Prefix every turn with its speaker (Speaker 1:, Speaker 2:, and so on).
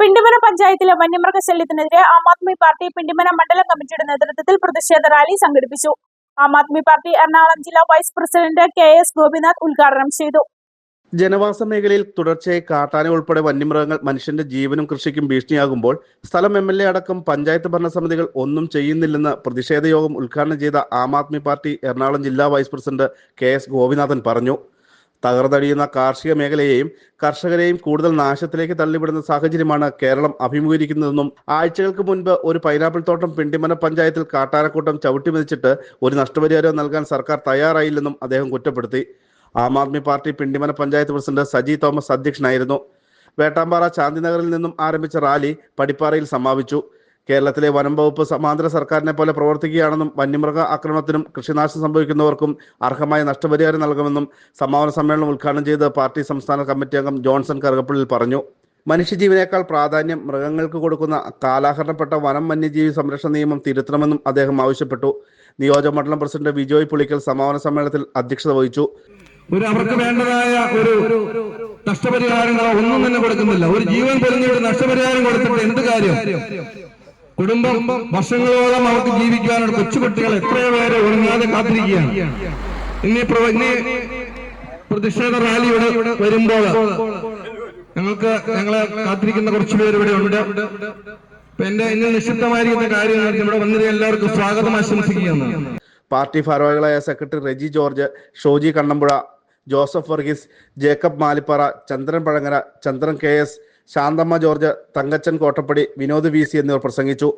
Speaker 1: പിണ്ടിമന പഞ്ചായത്തിലെ വന്യമൃഗശല്യത്തിനെതിരെ ആം ആദ്മി പാർട്ടി പിണ്ടിമന മണ്ഡലം കമ്മിറ്റിയുടെ നേതൃത്വത്തിൽ പ്രതിഷേധ റാലി സംഘടിപ്പിച്ചു. ആം ആദ്മി പാർട്ടി എറണാകുളം ജില്ലാ vice president K S Gopinath ഉദ്ഘാടനം ചെയ്തു.
Speaker 2: ജനവാസ മേഖലയിൽ തുടർച്ചയായി കാട്ടാന ഉൾപ്പെടെ വന്യമൃഗങ്ങൾ മനുഷ്യന്റെ ജീവനും കൃഷിക്കും ഭീഷണിയാകുമ്പോൾ സ്ഥലം എം എൽ എ അടക്കം പഞ്ചായത്ത് ഭരണസമിതികൾ ഒന്നും ചെയ്യുന്നില്ലെന്ന് പ്രതിഷേധ യോഗം ഉദ്ഘാടനം ചെയ്ത ആം ആദ്മി പാർട്ടി എറണാകുളം ജില്ലാ vice president K S Gopinathan പറഞ്ഞു. തകർന്നടിയുന്ന കാർഷിക മേഖലയെയും കർഷകരെയും കൂടുതൽ നാശത്തിലേക്ക് തള്ളിവിടുന്ന സാഹചര്യമാണ് കേരളം അഭിമുഖീകരിക്കുന്നതെന്നും ആഴ്ചകൾക്ക് മുൻപ് ഒരു പൈനാപ്പിൾ തോട്ടം പിണ്ടിമന പഞ്ചായത്തിൽ കാട്ടാരക്കൂട്ടം ചവിട്ടിമതിച്ചിട്ട് ഒരു നഷ്ടപരിഹാരം നൽകാൻ സർക്കാർ തയ്യാറായില്ലെന്നും അദ്ദേഹം കുറ്റപ്പെടുത്തി. Aam Aadmi party Pindimana panchayat president Saji Thomas അധ്യക്ഷനായിരുന്നു. വേട്ടാമ്പാറ ശാന്തിനഗറിൽ നിന്നും ആരംഭിച്ച റാലി പടിപ്പാറയിൽ സമാപിച്ചു. കേരളത്തിലെ വനം വകുപ്പ് സമാന്തര സർക്കാരിനെ പോലെ പ്രവർത്തിക്കുകയാണെന്നും വന്യമൃഗ ആക്രമണത്തിനും കൃഷിനാശം സംഭവിക്കുന്നവർക്കും അർഹമായ നഷ്ടപരിഹാരം നൽകുമെന്നും സമാപന സമ്മേളനം ഉദ്ഘാടനം ചെയ്ത് പാർട്ടി സംസ്ഥാന കമ്മിറ്റി അംഗം ജോൺസൺ കറുകപ്പള്ളിൽ പറഞ്ഞു. മനുഷ്യജീവനേക്കാൾ പ്രാധാന്യം മൃഗങ്ങൾക്ക് കൊടുക്കുന്ന കാലാഹരണപ്പെട്ട വനം വന്യജീവി സംരക്ഷണ നിയമം തിരുത്തണമെന്നും അദ്ദേഹം ആവശ്യപ്പെട്ടു. നിയോജക മണ്ഡലം പ്രസിഡന്റ് വിജോയ് പുളിക്കൽ സമാപന സമ്മേളനത്തിൽ അധ്യക്ഷത വഹിച്ചു.
Speaker 3: ഒരു അവർക്ക് വേണ്ടതായ ഒരു നഷ്ടപരിഹാരങ്ങളോ ഒന്നും തന്നെ കൊടുക്കുന്നില്ല. ഒരു ജീവൻ പൊലിഞ്ഞ ഒരു നഷ്ടപരിഹാരം കൊടുത്തിട്ട് എന്ത് കാര്യം? കുടുംബം വർഷങ്ങളോളം അവർക്ക് ജീവിക്കാനുള്ള കൊച്ചുകുട്ടികൾ എത്രയോ പേരെ ഉറങ്ങാതെ കാത്തിരിക്കുകയാണ്. ഇനി ഇനി പ്രതിഷേധ റാലി ഇവിടെ വരുമ്പോൾ ഞങ്ങൾക്ക് ഞങ്ങളെ കാത്തിരിക്കുന്ന കുറച്ചു പേര് ഇവിടെ ഉണ്ട്. അപ്പൊ എന്റെ ഇന്ന് നിക്ഷിപ്തമായിരിക്കുന്ന കാര്യം ഇവിടെ വന്നത് എല്ലാവർക്കും സ്വാഗതം ആശംസിക്കുകയാണ്.
Speaker 2: പാർട്ടി ഭാരവാഹികളായ secretary Reji George Shoji Kannampuzha Joseph Varghese Jacob Malippara Chandran Pazhangara Chandran K S Santhamma George Thankachan Kottappady Vinod V C എന്നിവർ പ്രസംഗിച്ചു.